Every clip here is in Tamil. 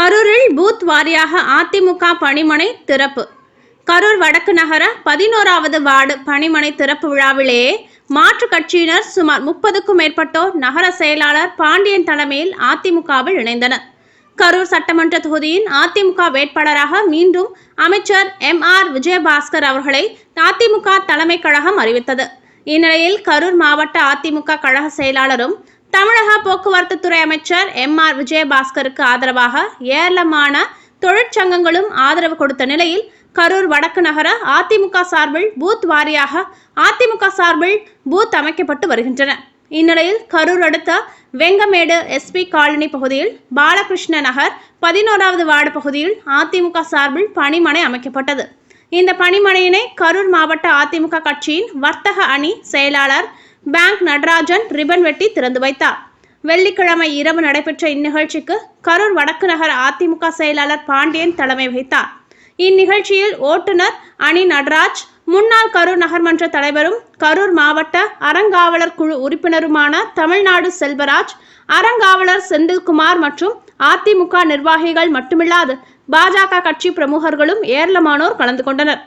கரூரில் பூத் வாரியாக அதிமுக பணிமனை திறப்பு. கரூர் வடக்கு நகர பதினோராவது வார்டு பணிமனை திறப்பு விழாவிலேயே மாற்றுக் கட்சியினர் சுமார் முப்பதுக்கும் மேற்பட்டோர் நகர செயலாளர் பாண்டியன் தலைமையில் அதிமுகவில் இணைந்தனர். கரூர் சட்டமன்ற தொகுதியின் அதிமுக வேட்பாளராக மீண்டும் அமைச்சர் எம் ஆர் விஜயபாஸ்கர் அவர்களை அதிமுக தலைமை கழகம் அறிவித்தது. இந்நிலையில் கரூர் மாவட்ட அதிமுக கழக செயலாளரும் தமிழக போக்குவரத்து துறை அமைச்சர் எம் ஆர் விஜயபாஸ்கருக்கு ஆதரவாக ஏராளமான தொழிற்சங்கங்களும் ஆதரவு கொடுத்த நிலையில் கரூர் வடக்கு நகர அதிமுக சார்பில் பூத் வாரியாக அதிமுக சார்பில் பூத் அமைக்கப்பட்டு வருகின்றன. இந்நிலையில் கரூர் அடுத்த வெங்கமேடு எஸ்பி காலனி பகுதியில் பாலகிருஷ்ண நகர் பதினோராவது வார்டு பகுதியில் அதிமுக சார்பில் பணிமனை அமைக்கப்பட்டது. இந்த பணிமனையினை கரூர் மாவட்ட அதிமுக கட்சியின் வர்த்தக அணி செயலாளர் பேங்க் நடராஜன் ரிபன் வெட்டி திறந்து வைத்தார். வெள்ளிக்கிழமை இரவு நடைபெற்ற இந்நிகழ்ச்சிக்கு கரூர் வடக்கு நகர அதிமுக செயலாளர் பாண்டியன் தலைமை வகித்தார். இந்நிகழ்ச்சியில் ஓட்டுநர் அணி நடராஜ் முன்னாள் கரூர் நகர்மன்ற தலைவரும் கரூர் மாவட்ட அறங்காவலர் குழு உறுப்பினருமான தமிழ்நாடு செல்வராஜ் அறங்காவலர் செந்தில்குமார் மற்றும் அதிமுக நிர்வாகிகள் மட்டுமில்லாது பாஜக கட்சி பிரமுகர்களும் ஏராளமானோர் கலந்து கொண்டனர்.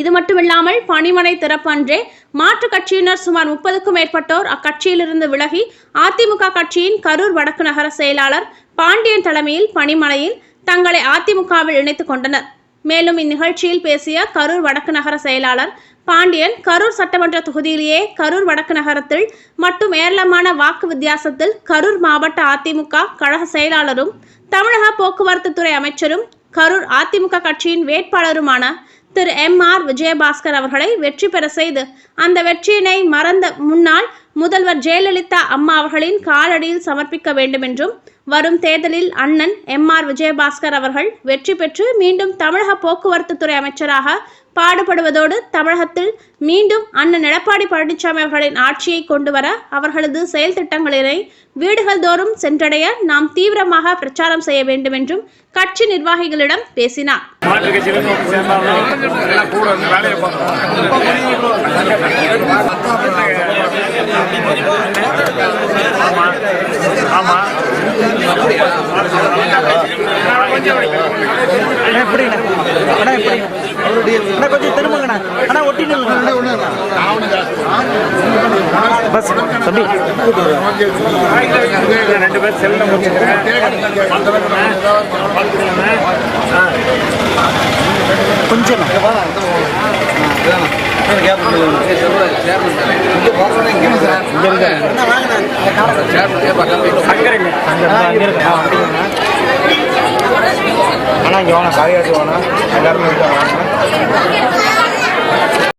இது மட்டுமில்லாமல் பணிமனை திறப்பு அன்றே மாற்றுக் கட்சியினர் சுமார் முப்பதுக்கும் மேற்பட்டோர் அக்கட்சியிலிருந்து விலகி அதிமுக கட்சியின் கரூர் வடக்கு நகர செயலாளர் பாண்டியன் தலைமையில் பணிமனையில் தங்களை அதிமுகவில் இணைத்துக் கொண்டனர். மேலும் இந்நிகழ்ச்சியில் பேசிய கரூர் வடக்கு நகர செயலாளர் பாண்டியன் கரூர் சட்டமன்ற தொகுதியிலேயே கரூர் வடக்கு நகரத்தில் மட்டும் ஏராளமான வாக்கு வித்தியாசத்தில் கரூர் மாவட்ட அதிமுக கழக செயலாளரும் தமிழக போக்குவரத்து துறை அமைச்சரும் கரூர் அதிமுக கட்சியின் வேட்பாளருமான திரு எம் ஆர் விஜயபாஸ்கர் அவர்களை வெற்றி பெற செய்து அந்த வெற்றியினை மறந்த முன்னாள் முதல்வர் ஜெயலலிதா அம்மா அவர்களின் காலடியில் சமர்ப்பிக்க வேண்டும் என்றும் வரும் தேர்தலில் அண்ணன் எம் ஆர் விஜயபாஸ்கர் அவர்கள் வெற்றி பெற்று மீண்டும் தமிழக போக்குவரத்து துறை அமைச்சராக பாடுபடுவதோடு தமிழகத்தில் மீண்டும் அண்ணன் எடப்பாடி பழனிசாமி அவர்களின் ஆட்சியை கொண்டு வர அவர்களது செயல் திட்டங்களினை வீடுகள் தோறும் சென்றடைய நாம் தீவிரமாக பிரச்சாரம் செய்ய வேண்டும் என்றும் கட்சி நிர்வாகிகளிடம் பேசினார். அண்ணா எப்படிங்கண்ணா? அண்ணா எப்படிங்க அண்ணா கொஞ்சம் திரும்புங்கண்ணா. அண்ணா ஒட்டி பஸ் தம்பி. ரெண்டு பேர் செல்ல கொஞ்சம் அண்ணா இங்கே வாங்க. காளியாச்சு வாங்க. எல்லாருமே வாங்க.